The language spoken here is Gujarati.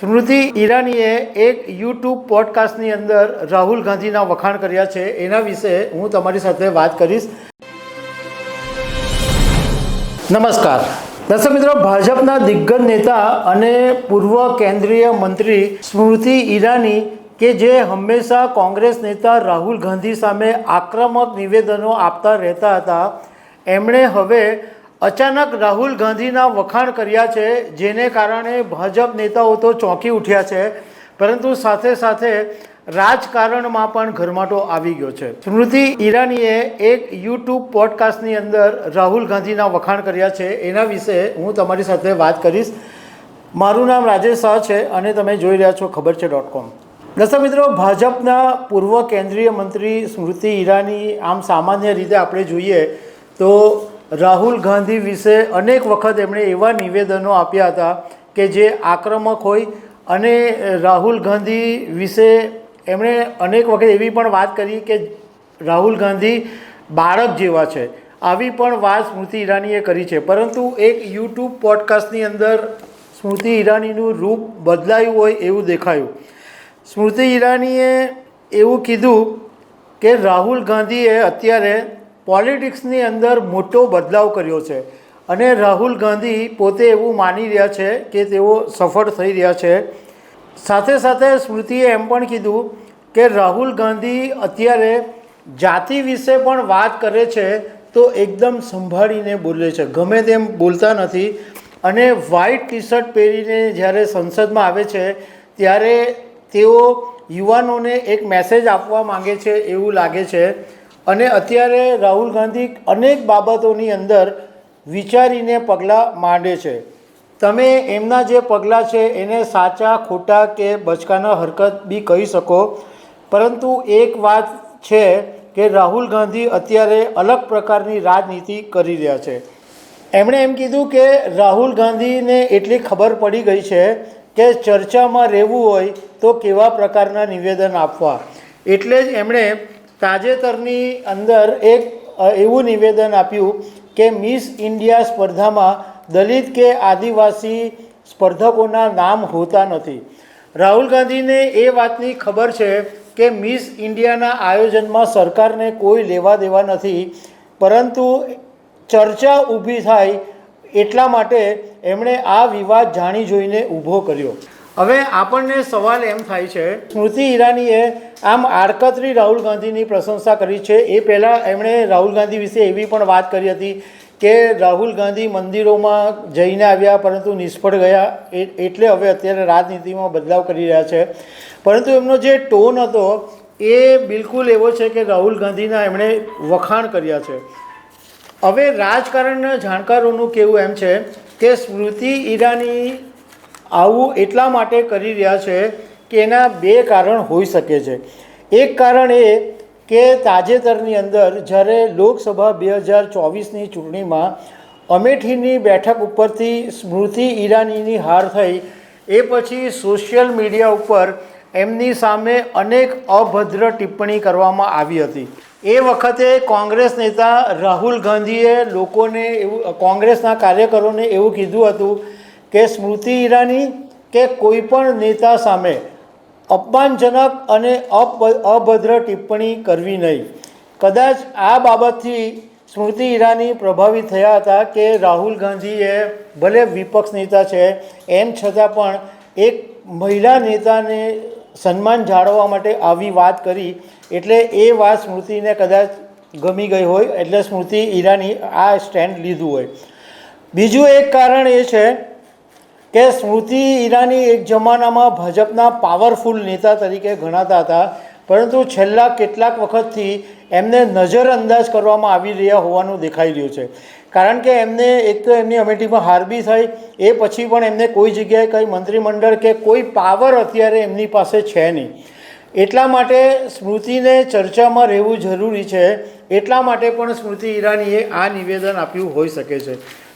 સ્મૃતિ ઈરાનીએ એક યુટ્યુબ પોડકાસ્ટની અંદર રાહુલ ગાંધીના વખાણ કર્યા છે. એના વિશે હું તમારી સાથે વાત કરીશ. નમસ્કાર. દર્શક મિત્રો, ભાજપના દિગ્ગજ નેતા અને પૂર્વ કેન્દ્રીય મંત્રી સ્મૃતિ ઈરાની કે જે હંમેશા કોંગ્રેસ નેતા રાહુલ ગાંધી સામે આક્રમક નિવેદનો આપતા રહેતા હતા, એમણે હવે અચાનક રાહુલ ગાંધીના વખાણ કર્યા છે, જેને કારણે ભાજપ નેતાઓ તો ચોંકી ઉઠ્યા છે, પરંતુ સાથે સાથે રાજકારણમાં પણ ઘરમાટો આવી ગયો છે. સ્મૃતિ ઈરાનીએ એક યુટ્યુબ પોડકાસ્ટની અંદર રાહુલ ગાંધીના વખાણ કર્યા છે, એના વિશે હું તમારી સાથે વાત કરીશ. મારું નામ રાજેશ શાહ છે, અને તમે જોઈ રહ્યા છો ખબર છે ડોટ કોમ. દર્શક મિત્રો, ભાજપના પૂર્વ કેન્દ્રીય મંત્રી સ્મૃતિ ઈરાની આમ સામાન્ય રીતે આપણે જોઈએ તો રાહુલ ગાંધી વિશે અનેક વખત એમણે એવા નિવેદનો આપ્યા હતા કે જે આક્રમક હોય. અને રાહુલ ગાંધી વિશે એમણે અનેક વખત એવી પણ વાત કરી કે રાહુલ ગાંધી બાળક જેવા છે. આવી પણ વાત સ્મૃતિ ઈરાનીએ કરી છે. પરંતુ એક યુટ્યુબ પોડકાસ્ટની અંદર સ્મૃતિ ઈરાનીનું રૂપ બદલાયું હોય એવું દેખાયું. સ્મૃતિ ઈરાનીએ એવું કીધું કે રાહુલ ગાંધીએ અત્યારે પોલિટિક્સની અંદર મોટો બદલાવ કર્યો છે. અને રાહુલ ગાંધી પોતે એવું માની રહ્યા છે કે તેઓ સફળ થઈ રહ્યા છે. સાથે સાથે સ્મૃતિએ એમ પણ કીધું કે રાહુલ ગાંધી અત્યારે જાતિ વિશે પણ વાત કરે છે તો એકદમ સંભાળીને બોલે છે. ગમે તેમ બોલતા નથી. અને વ્હાઇટ ટી શર્ટ પહેરીને જ્યારે સંસદમાં આવે છે, ત્યારે તેઓ યુવાનોને એક મેસેજ આપવા માંગે છે એવું લાગે છે. અને અત્યારે રાહુલ ગાંધી અનેક બાબતોની અંદર વિચારીને પગલાં માંડે છે. તમે એમના જે પગલાં છે, એને સાચા, ખોટા કે બચકાના હરકત બી કહી શકો. પરંતુ એક વાત છે કે રાહુલ ગાંધી અત્યારે અલગ પ્રકારની રાજનીતિ કરી રહ્યા છે. એમણે એમ કીધું કે રાહુલ ગાંધીને એટલી ખબર પડી ગઈ છે કે ચર્ચામાં રહેવું હોય તો કેવા પ્રકારના નિવેદન આપવા. એટલે જ એમણે તાજેતરની અંદર એક એવું નિવેદન આપ્યું કે મિસ ઇન્ડિયા સ્પર્ધામાં દલિત કે આદિવાસી સ્પર્ધકોના નામ હોતા નથી. રાહુલ ગાંધીને એ વાતની ખબર છે કે મિસ ઇન્ડિયાના આયોજનમાં સરકારને કોઈ લેવા દેવા નથી, પરંતુ ચર્ચા ઊભી થાય એટલા માટે એમણે આ વિવાદ જાણી જોઈને ઊભો કર્યો. હવે આપણને સવાલ એમ થાય છે, સ્મૃતિ ઈરાનીએ આમ આડકતરી રાહુલ ગાંધીની પ્રશંસા કરી છે. એ પહેલાં એમણે રાહુલ ગાંધી વિશે એવી પણ વાત કરી હતી કે રાહુલ ગાંધી મંદિરોમાં જઈને આવ્યા પરંતુ નિષ્ફળ ગયા એટલે હવે અત્યારે રાજનીતિમાં બદલાવ કરી રહ્યા છે. પરંતુ એમનો જે ટોન હતો એ બિલકુલ એવો છે કે રાહુલ ગાંધીના એમણે વખાણ કર્યા છે. હવે રાજકારણના જાણકારોનું કહેવું એમ છે કે સ્મૃતિ ઈરાની આવું એટલા માટે કરી રહ્યા છે કે એના બે કારણ હોઈ શકે છે. એક કારણ એ કે તાજેતરની અંદર જ્યારે લોકસભા બે હજાર ચોવીસની ચૂંટણીમાં અમેઠીની બેઠક ઉપરથી સ્મૃતિ ઈરાનીની હાર થઈ, એ પછી સોશિયલ મીડિયા ઉપર એમની સામે અનેક અભદ્ર ટિપ્પણી કરવામાં આવી હતી. એ વખતે કોંગ્રેસ નેતા રાહુલ ગાંધીએ લોકોને એવું, કોંગ્રેસના કાર્યકરોને એવું કીધું હતું કે સ્મૃતિ ઈરાની કે કોઈપણ નેતા સામે અપમાનજનક અને અપ, અભદ્ર ટિપ્પણી કરવી નહીં. કદાચ આ બાબતથી સ્મૃતિ ઈરાની પ્રભાવિત થયા હતા કે રાહુલ ગાંધીએ ભલે વિપક્ષ નેતા છે, એમ છતાં પણ એક મહિલા નેતાને સન્માન જાળવવા માટે આવી વાત કરી, એટલે એ વાત સ્મૃતિને કદાચ ગમી ગઈ હોય, એટલે સ્મૃતિ ઈરાની આ સ્ટેન્ડ લીધું હોય. બીજું એક કારણ એ છે કે સ્મૃતિ ઈરાની એક જમાનામાં ભાજપના પાવરફુલ નેતા તરીકે ગણાતા હતા. પરંતુ છેલ્લા કેટલાક વખતથી એમને નજરઅંદાજ કરવામાં આવી રહ્યા હોવાનું દેખાઈ રહ્યું છે. કારણ કે એમને એક તો એમની અમેઠીમાં હાર બી થઈ, એ પછી પણ એમને કોઈ જગ્યાએ કંઈ મંત્રીમંડળ કે કોઈ પાવર અત્યારે એમની પાસે છે નહીં. એટલા માટે સ્મૃતિને ચર્ચામાં રહેવું જરૂરી છે. એટલા માટે પણ સ્મૃતિ ઈરાનીએ આ નિવેદન આપ્યું હોઈ શકે છે.